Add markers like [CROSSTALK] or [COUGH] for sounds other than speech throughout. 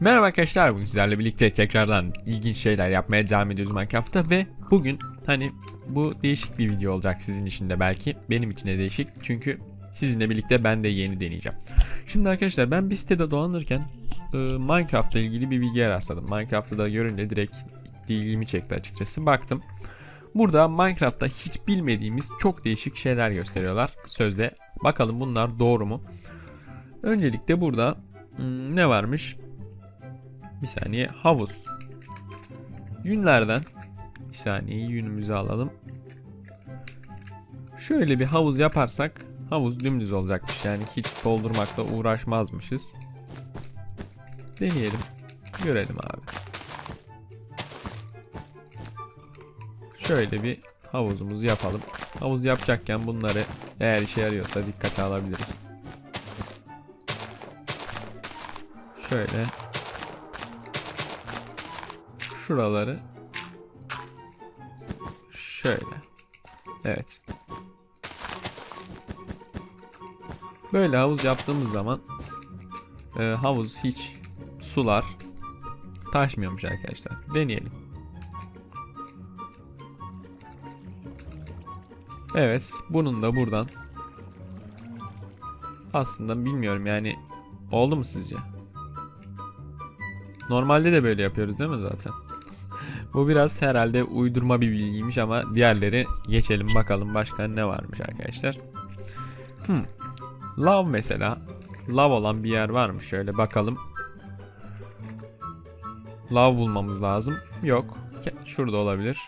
Merhaba arkadaşlar, bugün sizlerle birlikte tekrardan ilginç şeyler yapmaya devam ediyoruz Minecraft'ta ve bugün hani bu değişik bir video olacak sizin için de belki. Benim için de değişik çünkü sizinle birlikte ben de yeni deneyeceğim. Şimdi arkadaşlar ben bir sitede dolanırken e, Minecraft'la ilgili bir bilgiye rastladım. Minecraft'ı da görünce direkt ilgimi çekti açıkçası. Baktım. Burada Minecraft'ta hiç bilmediğimiz çok değişik şeyler gösteriyorlar sözde. Bakalım bunlar doğru mu? Öncelikle burada hmm, ne varmış? Bir saniye havuz. Yünlerden bir saniye yünümüzü alalım. Şöyle bir havuz yaparsak havuz dümdüz olacakmış. Yani hiç doldurmakla uğraşmazmışız. Deneyelim. Görelim abi. Şöyle bir havuzumuzu yapalım. Havuz yapacakken bunları eğer işe yarıyorsa dikkate alabiliriz. Şöyle şuraları şöyle. Evet. Böyle havuz yaptığımız zaman e, havuz hiç sular taşmıyormuş arkadaşlar. Deneyelim. Evet, bunun da buradan aslında bilmiyorum yani oldu mu sizce? Normalde de böyle yapıyoruz değil mi zaten? Bu biraz herhalde uydurma bir bilgiymiş ama diğerleri geçelim bakalım başka ne varmış arkadaşlar. Hmm. Lav mesela. Lav olan bir yer var mı? Şöyle bakalım. Lav bulmamız lazım. Yok. Şurada olabilir.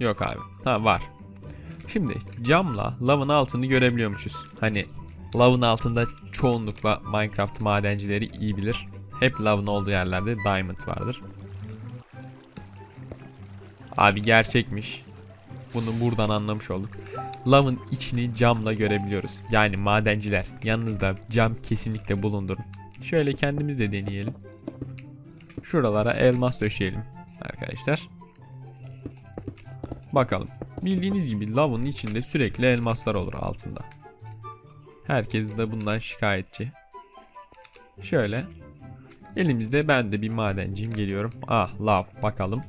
Yok abi. Ha var. Şimdi camla lavın altını görebiliyormuşuz. Hani lavın altında çoğunlukla Minecraft madencileri iyi bilir. Hep lavın olduğu yerlerde diamond vardır. Abi gerçekmiş. Bunu buradan anlamış olduk. Lavın içini camla görebiliyoruz. Yani madenciler yanınızda cam kesinlikle bulundurun. Şöyle kendimiz de deneyelim. Şuralara elmas döşeyelim arkadaşlar. Bakalım. Bildiğiniz gibi lavın içinde sürekli elmaslar olur altında. Herkes de bundan şikayetçi. Şöyle. Elimizde ben de bir madenciyim geliyorum. Ah lav bakalım.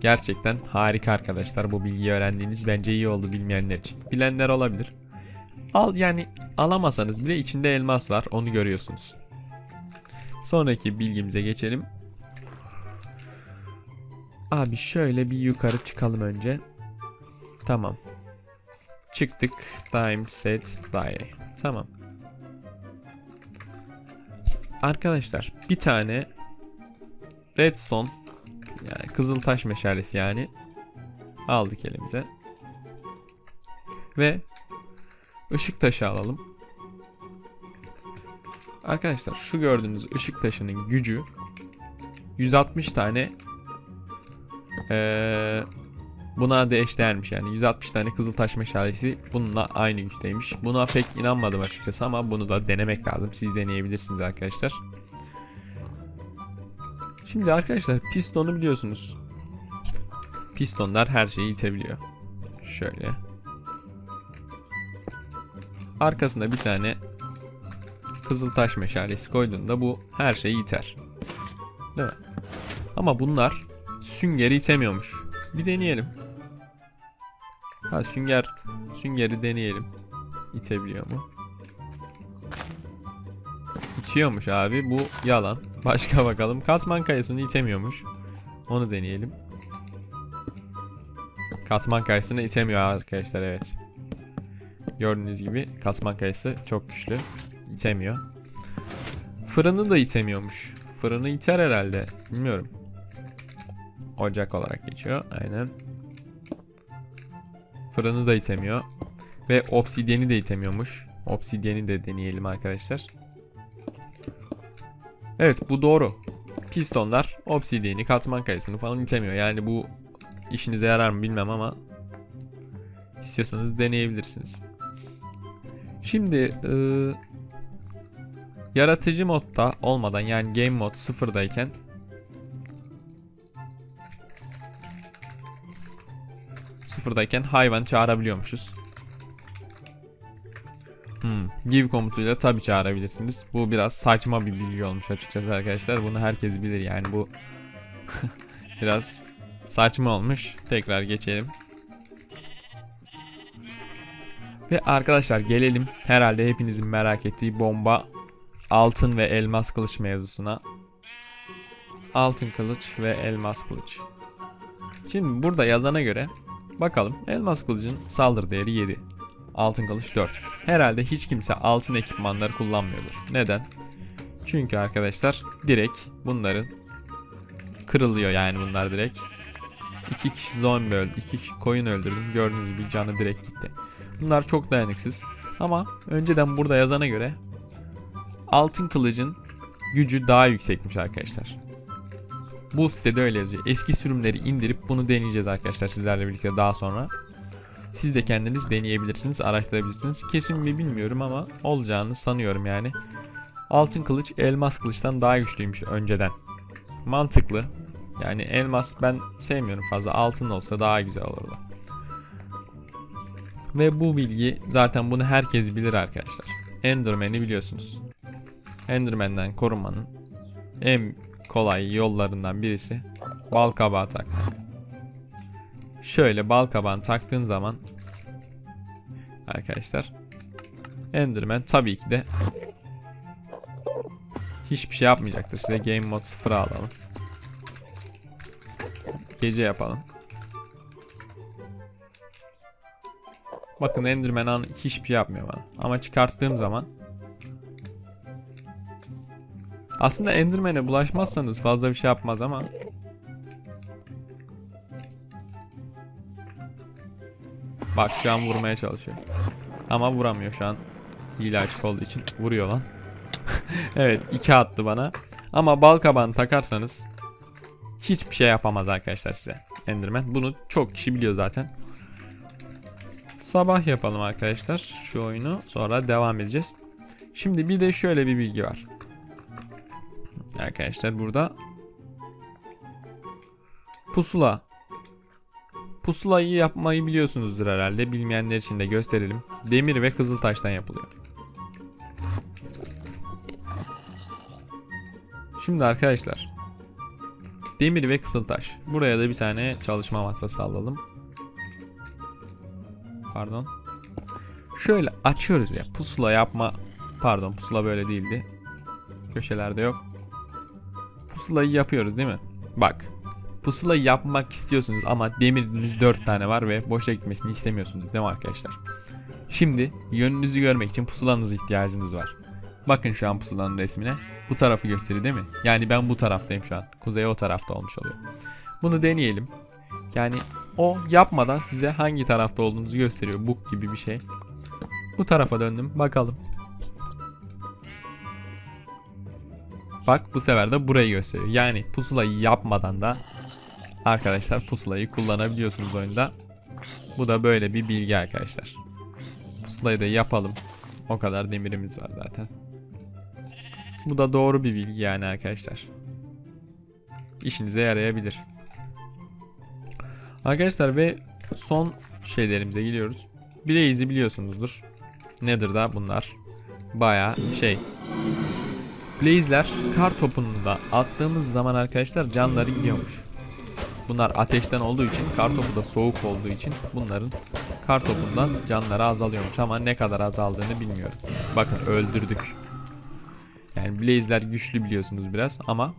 Gerçekten harika arkadaşlar bu bilgiyi öğrendiğiniz bence iyi oldu bilmeyenler için. Bilenler olabilir. Al yani alamasanız bile içinde elmas var onu görüyorsunuz. Sonraki bilgimize geçelim. Abi şöyle bir yukarı çıkalım önce. Tamam. Çıktık. Time set die. Tamam. Arkadaşlar bir tane redstone yani kızıltaş meşalesi yani aldık elimize. Ve ışık taşı alalım. Arkadaşlar şu gördüğünüz ışık taşının gücü 160 tane ee, buna da eşdeğermiş yani 160 tane kızıltaş meşalesi bununla aynı güçteymiş. Buna pek inanmadım açıkçası ama bunu da denemek lazım. Siz deneyebilirsiniz arkadaşlar. Şimdi arkadaşlar pistonu biliyorsunuz. Pistonlar her şeyi itebiliyor. Şöyle. Arkasında bir tane kızıltaş meşalesi koyduğunda bu her şeyi iter. Değil mi? Ama bunlar süngeri itemiyormuş. Bir deneyelim. Ha sünger süngeri deneyelim. İtebiliyor mu? İtiyormuş abi. Bu yalan. Başka bakalım. Katman kayasını itemiyormuş. Onu deneyelim. Katman kayasını itemiyor arkadaşlar evet. Gördüğünüz gibi katman kayası çok güçlü. İtemiyor. Fırını da itemiyormuş. Fırını iter herhalde. Bilmiyorum. Ocak olarak geçiyor. Aynen. Fırını da itemiyor. Ve obsidiyeni de itemiyormuş. Obsidiyeni de deneyelim arkadaşlar. Evet bu doğru. Pistonlar obsidiyeni, katman kayasını falan itemiyor. Yani bu işinize yarar mı bilmem ama istiyorsanız deneyebilirsiniz. Şimdi ıı, yaratıcı modda olmadan yani game mod sıfırdayken sıfırdayken hayvan çağırabiliyormuşuz. Hmm. Give komutuyla tabi çağırabilirsiniz. Bu biraz saçma bir bilgi olmuş açıkçası arkadaşlar. Bunu herkes bilir yani bu [LAUGHS] biraz saçma olmuş. Tekrar geçelim. Ve arkadaşlar gelelim herhalde hepinizin merak ettiği bomba altın ve elmas kılıç mevzusuna. Altın kılıç ve elmas kılıç. Şimdi burada yazana göre bakalım elmas kılıcın saldırı değeri 7. Altın kılıç 4. Herhalde hiç kimse altın ekipmanları kullanmıyordur. Neden? Çünkü arkadaşlar direkt bunların kırılıyor yani bunlar direkt. İki kişi zombi öldü, iki kişi koyun öldürdüm. Gördüğünüz gibi canı direkt gitti. Bunlar çok dayanıksız. Ama önceden burada yazana göre altın kılıcın gücü daha yüksekmiş arkadaşlar. Bu sitede öyle yazıyor. Eski sürümleri indirip bunu deneyeceğiz arkadaşlar sizlerle birlikte daha sonra. Siz de kendiniz deneyebilirsiniz, araştırabilirsiniz. Kesin mi bilmiyorum ama olacağını sanıyorum yani. Altın kılıç elmas kılıçtan daha güçlüymüş önceden. Mantıklı. Yani elmas ben sevmiyorum fazla. Altın olsa daha güzel olurdu. Ve bu bilgi zaten bunu herkes bilir arkadaşlar. Enderman'i biliyorsunuz. Enderman'den korunmanın en kolay yollarından birisi bal kabağı takmak. Şöyle bal kabağını taktığın zaman arkadaşlar Enderman tabii ki de hiçbir şey yapmayacaktır. Size game mode 0'a alalım. Gece yapalım. Bakın Enderman an hiçbir şey yapmıyor bana. Ama çıkarttığım zaman aslında Enderman'e bulaşmazsanız fazla bir şey yapmaz ama Bak şu an vurmaya çalışıyor. Ama vuramıyor şu an. Hile açık olduğu için. Vuruyor lan. [LAUGHS] evet iki attı bana. Ama bal kabağını takarsanız hiçbir şey yapamaz arkadaşlar size. Enderman. Bunu çok kişi biliyor zaten. Sabah yapalım arkadaşlar şu oyunu. Sonra devam edeceğiz. Şimdi bir de şöyle bir bilgi var. Arkadaşlar burada pusula Pusulayı yapmayı biliyorsunuzdur herhalde. Bilmeyenler için de gösterelim. Demir ve kızıl taştan yapılıyor. Şimdi arkadaşlar. Demir ve kızıl taş. Buraya da bir tane çalışma masası alalım. Pardon. Şöyle açıyoruz ya. Pusula yapma. Pardon pusula böyle değildi. Köşelerde yok. Pusulayı yapıyoruz değil mi? Bak. Pusula yapmak istiyorsunuz ama demiriniz 4 tane var ve boşa gitmesini istemiyorsunuz değil mi arkadaşlar? Şimdi yönünüzü görmek için pusulanıza ihtiyacınız var. Bakın şu an pusulanın resmine. Bu tarafı gösteriyor değil mi? Yani ben bu taraftayım şu an. Kuzey o tarafta olmuş oluyor. Bunu deneyelim. Yani o yapmadan size hangi tarafta olduğunuzu gösteriyor. Book gibi bir şey. Bu tarafa döndüm. Bakalım. Bak bu sefer de burayı gösteriyor. Yani pusulayı yapmadan da arkadaşlar pusulayı kullanabiliyorsunuz oyunda. Bu da böyle bir bilgi arkadaşlar. Pusulayı da yapalım. O kadar demirimiz var zaten. Bu da doğru bir bilgi yani arkadaşlar. İşinize yarayabilir. Arkadaşlar ve son şeylerimize geliyoruz. Blaze'i biliyorsunuzdur. Nedir da bunlar? Baya şey. Blaze'ler kar topunda attığımız zaman arkadaşlar canları gidiyormuş. Bunlar ateşten olduğu için kar topu da soğuk olduğu için bunların kar topundan canları azalıyormuş ama ne kadar azaldığını bilmiyorum. Bakın öldürdük. Yani Blaze'ler güçlü biliyorsunuz biraz ama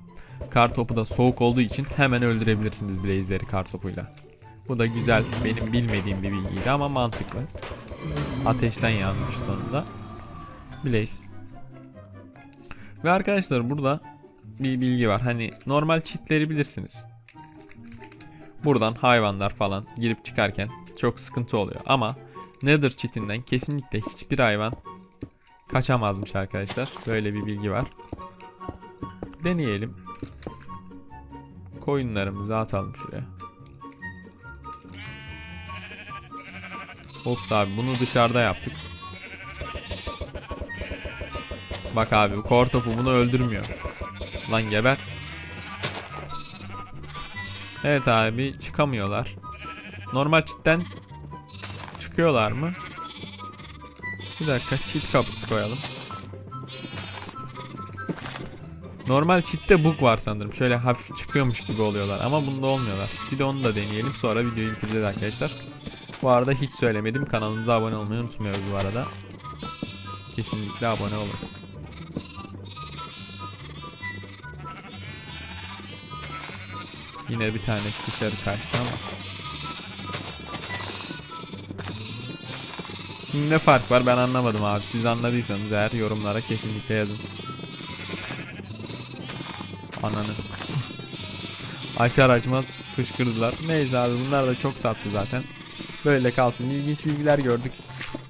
kar topu da soğuk olduğu için hemen öldürebilirsiniz Blaze'leri kar topuyla. Bu da güzel benim bilmediğim bir bilgiydi ama mantıklı. Ateşten yanmış sonunda. Blaze. Ve arkadaşlar burada bir bilgi var. Hani normal çitleri bilirsiniz. Buradan hayvanlar falan girip çıkarken çok sıkıntı oluyor. Ama Nether çitinden kesinlikle hiçbir hayvan kaçamazmış arkadaşlar. Böyle bir bilgi var. Deneyelim. Koyunlarımızı atalım şuraya. Ops abi bunu dışarıda yaptık. Bak abi kor topu bunu öldürmüyor. Lan geber. Evet abi çıkamıyorlar. Normal çitten çıkıyorlar mı? Bir dakika cheat kapısı koyalım. Normal cheat'te bug var sanırım. Şöyle hafif çıkıyormuş gibi oluyorlar ama bunda olmuyorlar. Bir de onu da deneyelim sonra videoyu bitireceğiz arkadaşlar. Bu arada hiç söylemedim kanalımıza abone olmayı unutmuyoruz bu arada. Kesinlikle abone olun. Yine bir tanesi dışarı kaçtı ama. Şimdi ne fark var ben anlamadım abi. Siz anladıysanız eğer yorumlara kesinlikle yazın. Ananı. [LAUGHS] Açar açmaz fışkırdılar. Neyse abi bunlar da çok tatlı zaten. Böyle kalsın. İlginç bilgiler gördük.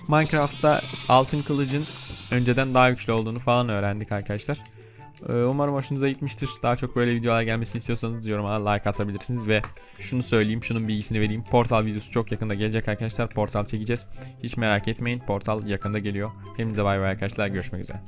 Minecraft'ta altın kılıcın önceden daha güçlü olduğunu falan öğrendik arkadaşlar. Ee, Umarım hoşunuza gitmiştir. Daha çok böyle videolar gelmesini istiyorsanız yoruma like atabilirsiniz ve şunu söyleyeyim, şunun bilgisini vereyim. Portal videosu çok yakında gelecek arkadaşlar. Portal çekeceğiz. Hiç merak etmeyin. Portal yakında geliyor. Hepinize bay bay arkadaşlar. Görüşmek üzere.